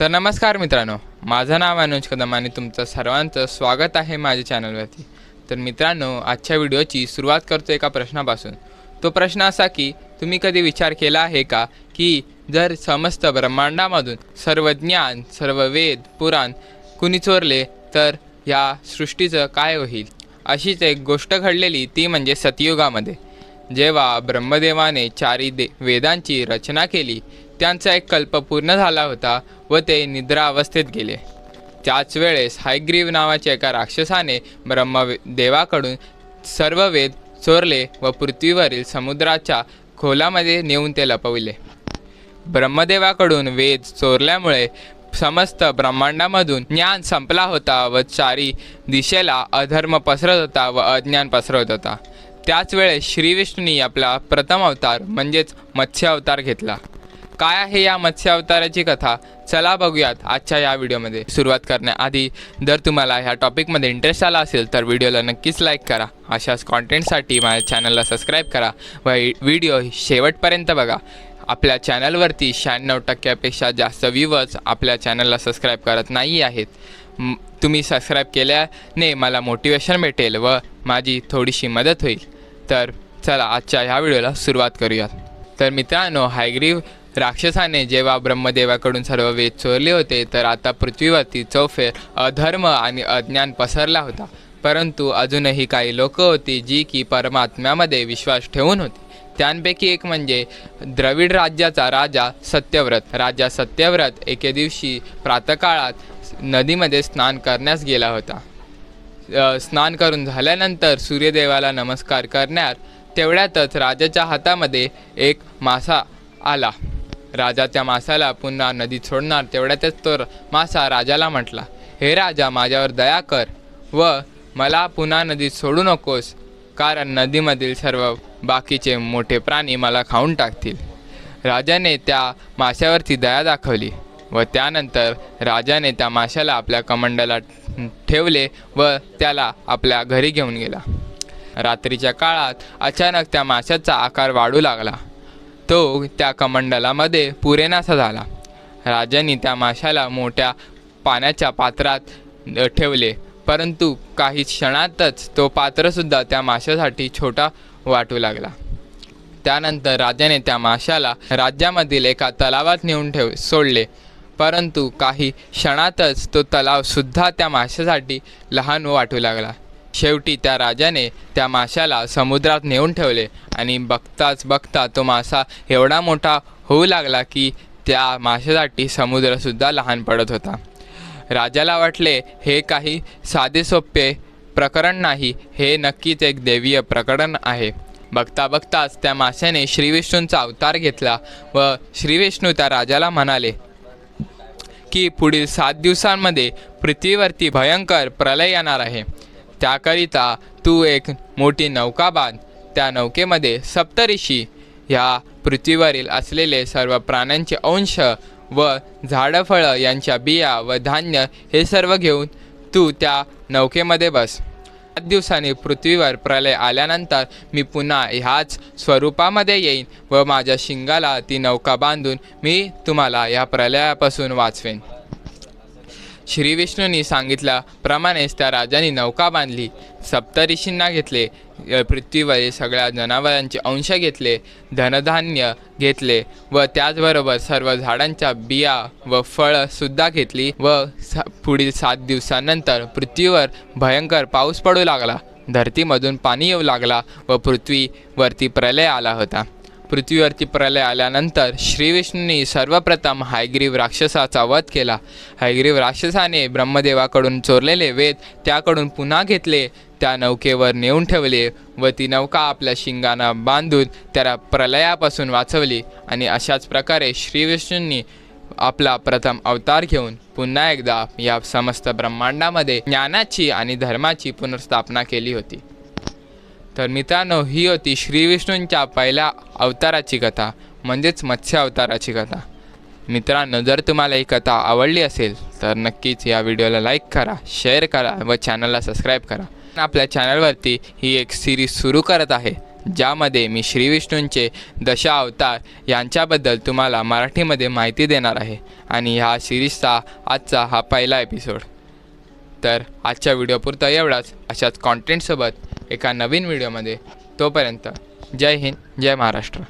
तर नमस्कार मित्रांनो माझं नाव अनुज कदम आणि तुमचं सर्वांचं स्वागत आहे माझ्या चॅनलवरती. तर मित्रांनो आजच्या व्हिडिओची सुरुवात करतो एका प्रश्नापासून. तो प्रश्न असा की तुम्ही कधी विचार केला आहे का की जर समस्त ब्रह्मांडामधून सर्व ज्ञान सर्व वेद पुराण कुणी चोरले तर या सृष्टीचं काय होईल? अशीच एक गोष्ट घडलेली ती म्हणजे सतयुगामध्ये. जेव्हा ब्रह्मदेवाने चारी दे वेदांची रचना केली त्यांचा एक कल्प पूर्ण झाला होता व ते निद्रा अवस्थेत गेले. त्याच वेळेस हायग्रीव नावाच्या एका राक्षसाने ब्रह्मदेवाकडून सर्व वेद चोरले व पृथ्वीवरील समुद्राच्या खोलामध्ये नेऊन ते लपविले. ब्रह्मदेवाकडून वेद चोरल्यामुळे समस्त ब्रह्मांडामधून ज्ञान संपला होता व चारी दिशेला अधर्म पसरत होता व अज्ञान पसरत होता. त्याच वेळेस श्रीविष्णूंनी आपला प्रथम अवतार म्हणजेच मत्स्य अवतार घेतला. काय आहे या मत्स्य अवताराची कथा? चला बघूयात आजच्या या व्हिडिओमध्ये. सुरुवात करण्याआधी जर तुम्हाला ह्या टॉपिकमध्ये इंटरेस्ट आला असेल तर व्हिडिओला नक्कीच लाईक करा. अशाच कॉन्टेंटसाठी माझ्या चॅनलला सबस्क्राईब करा व व्हिडिओ शेवटपर्यंत बघा. आपल्या चॅनलवरती शहाण्णव टक्क्यापेक्षा जास्त व्ह्यूवर्स आपल्या चॅनलला सबस्क्राईब करत नाही आहेत. तुम्ही सबस्क्राईब केल्याने मला मोटिवेशन भेटेल व माझी थोडीशी मदत होईल. तर चला आजच्या ह्या व्हिडिओला सुरुवात करूयात. तर मित्रांनो हायग्रीव राक्षसाने जेव्हा ब्रह्मदेवाकडून सर्व वेद चोरले होते तर आता पृथ्वीवरती चौफेर अधर्म आणि अज्ञान पसरला होता. परंतु अजूनही काही लोक होती जी की परमात्म्यामध्ये विश्वास ठेवून होती. त्यांपैकी एक म्हणजे द्रविड राज्याचा राजा सत्यव्रत. राजा सत्यव्रत एके दिवशी प्रातकाळात नदीमध्ये स्नान करण्यास गेला होता. स्नान करून झाल्यानंतर सूर्यदेवाला नमस्कार करण्यात तेवढ्यातच राजाच्या हातामध्ये एक मासा आला. राजा त्या मासाला पुन्हा नदीत सोडणार तेवढ्यातच तो मासा राजाला म्हटला हे राजा माझ्यावर दया कर व मला पुन्हा नदीत सोडू नकोस कारण नदीमधील सर्व बाकीचे मोठे प्राणी मला खाऊन टाकतील. राजाने त्या माशावरती दया दाखवली व त्यानंतर राजाने त्या माशाला आपल्या कमंडला ठेवले व त्याला आपल्या घरी घेऊन गेला. रात्रीच्या काळात अचानक त्या माशाचा आकार वाढू लागला. तो त्या कमंडलामध्ये पुरेनासा झाला. राजांनी त्या माशाला मोठ्या पाण्याच्या पात्रात ठेवले. परंतु काही क्षणातच तो पात्रसुद्धा त्या माशासाठी छोटा वाटू लागला. त्यानंतर राजाने त्या माशाला राज्यामधील एका तलावात नेऊन ठेव सोडले. परंतु काही क्षणातच तो तलावसुद्धा त्या माशासाठी लहान वाटू लागला. शेवटी त्या राजाने त्या माशाला समुद्रात नेऊन ठेवले. आणि बघताच बघता तो मासा एवढा मोठा होऊ लागला की त्या माशासाठी समुद्रसुद्धा लहान पडत होता. राजाला वाटले हे काही साधे सोपे प्रकरण नाही. हे नक्कीच एक देवीय प्रकरण आहे. बघता बघताच त्या माशाने श्रीविष्णूंचा अवतार घेतला व श्रीविष्णू त्या राजाला म्हणाले की पुढील सात दिवसांमध्ये पृथ्वीवरती भयंकर प्रलय येणार आहे. त्याकरिता तू एक मोठी नौका बांध. त्या नौकेमध्ये सप्तऋषी ह्या पृथ्वीवरील असलेले सर्व प्राण्यांचे अंश व झाडं यांच्या बिया व धान्य हे सर्व घेऊन तू त्या नौकेमध्ये बस. सात दिवसांनी पृथ्वीवर प्रलय आल्यानंतर मी पुन्हा ह्याच स्वरूपामध्ये येईन व माझ्या शिंगाला ती नौका बांधून मी तुम्हाला या प्रलयापासून वाचवेन. श्रीविष्णूंनी सांगितल्याप्रमाणेच त्या राजाने नौका बांधली. सप्तऋषींना घेतले पृथ्वीवरील सगळ्या जनावरांचे अंश घेतले धनधान्य घेतले व त्याचबरोबर सर्व झाडांच्या बिया व फळंसुद्धा घेतली व स पुढील सात दिवसानंतर पृथ्वीवर भयंकर पाऊस पडू लागला. धरतीमधून पाणी येऊ लागला व पृथ्वीवरती प्रलय आला होता. पृथ्वीवरती प्रलय आल्यानंतर श्रीविष्णूंनी सर्वप्रथम हायग्रीव राक्षसाचा वध केला. हायग्रीव राक्षसाने ब्रह्मदेवाकडून चोरलेले वेद त्याकडून पुन्हा घेतले. त्या नौकेवर नेऊन ठेवले व ती नौका आपल्या शिंगांना बांधून त्याला प्रलयापासून वाचवली आणि अशाच प्रकारे श्रीविष्णूंनी आपला प्रथम अवतार घेऊन पुन्हा एकदा या समस्त ब्रह्मांडामध्ये ज्ञानाची आणि धर्माची पुनर्स्थापना केली होती. तर मित्रांनो ही होती श्रीविष्णूंच्या पहिल्या अवताराची कथा म्हणजेच मत्स्य अवताराची कथा. मित्रांनो जर तुम्हाला ही कथा आवडली असेल तर नक्कीच या व्हिडिओला लाईक करा शेअर करा व चॅनलला सबस्क्राईब करा. आपल्या चॅनलवरती ही एक सिरीज सुरू करत आहे ज्यामध्ये मी श्रीविष्णूंचे दशा अवतार यांच्याबद्दल तुम्हाला मराठीमध्ये माहिती देणार आहे आणि ह्या सिरीजचा आजचा हा पहिला एपिसोड तर आजच्या व्हिडिओपुरता एवढाच. अशाच कॉन्टेंटसोबत एका नवीन व्हिडिओमध्ये. तोपर्यंत जय हिंद जय महाराष्ट्र.